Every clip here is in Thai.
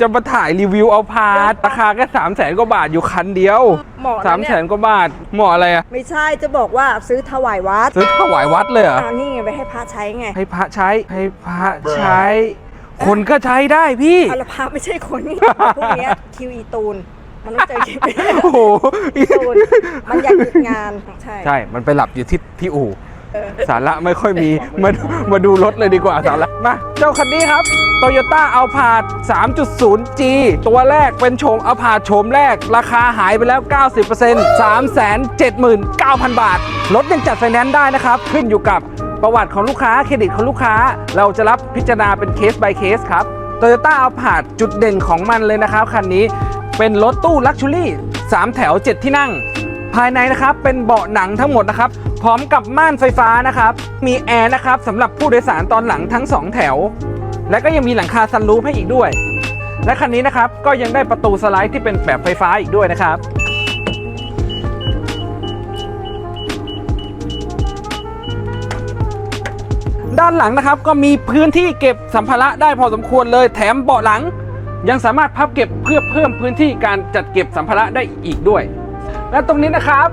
จะมาถ่ายรีวิวเอาพาร์ทราคาแค่สามแสนกว่าบาทอยู่คันเดียวเหมาะสามนะแสเนี่ยนกว่าบาทเหมาะอะไรอะไม่ใช่จะบอกว่าซื้อถวายวัดซื้อถวายวัดเลยเหรออ่านี่ไงไปให้พระใช้ไงให้พระใช้ให้พระใช้ คนก็ใช้ได้พี่เอาละพระไม่ใช่คนนี่ พวกเนี้ยคิวอีตูน มันต้องเจอคิวอีโอ้โหตูนมันอยากหยุดงานใช่ใช่ มันไปหลับอยู่ที่ที่อู่ เออสาระไม่ค่อยมี มามาดูรถเลยดีกว่าสาระ มา เจ้าคันนี้ครับ Toyota a l p a r d 3.0G ตัวแรกเป็นโฉม a l p a r d โฉมแรก ราคาหายไปแล้ว 90% 379,000 บาท รถยังจัดไฟแนนซ์ได้นะครับ ขึ้นอยู่กับประวัติของลูกค้าเครดิตของลูกค้า เราจะรับพิจารณาเป็นเคส by เคสครับ Toyota a l p a r d จุดเด่นของมันเลยนะครับคันนี้เป็นรถตู้ลักชัวรี่3แถว 7 ที่นั่ง ภายในนะครับเป็นเบาะหนังทั้งหมดนะครับพร้อมกับม่านไฟฟ้านะครับ มีแอร์นะครับสำหรับผู้โดยสารตอนหลังทั้ง 2 แถว และก็ยังมีหลังคาซันรูฟให้อีกด้วย และคันนี้นะครับก็ยังได้ประตูสไลด์ที่เป็นแบบไฟฟ้าอีกด้วยนะครับด้านหลังนะครับก็มีพื้นที่เก็บสัมภาระได้พอสมควรเลยแถมเบาะหลัง ยังสามารถพับเก็บเพื่อเพิ่มพื้นที่การจัดเก็บสัมภาระได้อีกด้วย และตรงนี้นะครับ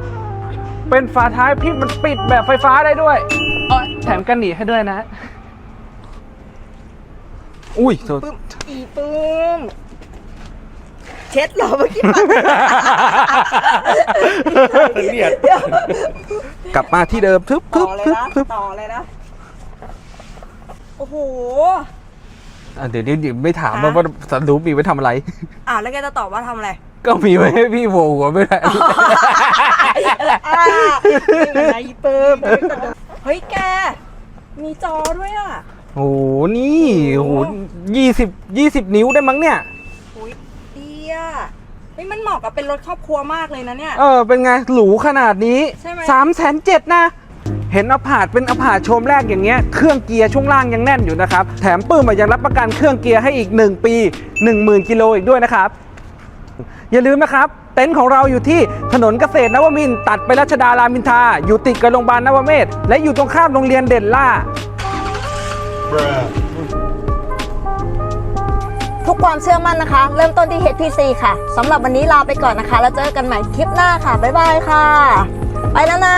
เป็นฝาท้ายที่มันปิดแบบไฟฟ้าได้ด้วยเอ้ยแถมกันหนีให้ด้วยนะ อุ้ยโทษปึ้มอีปึ้มเช็ดเหรอเมื่อกี้ปะเนียดเดี๋ยวกลับมาที่เดิมทึบต่ทึอบเลยทึบนะทึบต่อเลยนะโอ้โห อะเดี๋ยวเดี๋ยวเดี๋ยวไม่ถามฮะ ว่าสันรูปมีไว้ทำอะไร อ่าแล้วแกจะตอบว่าทำอะไรก็มีไว้ให้พี่โวหัวไม่ได้อ่านี่มันนะอีปึ้มเฮ้ยแก มีจอด้วยอะ โอ้โหนี่โอ้โหยี่สิบยี่สิบนิ้วได้มั้งเนี่ย โอ้ยดีอะเฮ้ยมันเหมาะกับเป็นรถครอบครัวมากเลยนะเนี่ย เออ เป็นไง หรูขนาดนี้ใช่ไหม สามแสนเจ็ดนะ เห็นอพาร์ตเป็นอพาร์ตโชมแรกอย่างเงี้ย เครื่องเกียร์ช่วงล่างยังแน่นอยู่นะครับ แถมปื้มอะยังรับประกันเครื่องเกียร์ให้อีก 1 ปี 10,000 กิโลอีกด้วยนะครับ อย่าลืมนะครับ เต็นท์ของเราอยู่ที่ถนนเกษตรนวมินทร์ตัดไปรัชดารามินทราอยู่ติดกับโรงพยาบาลนวเมศ และอยู่ตรงข้ามโรงเรียนเด่นล่า ทุกความเชื่อมั่นนะคะ เริ่มต้นที่ HPC ค่ะสำหรับวันนี้ลาไปก่อนนะคะ แล้วเจอกันใหม่คลิปหน้าค่ะ บ๊ายบายค่ะ ไปแล้วนะ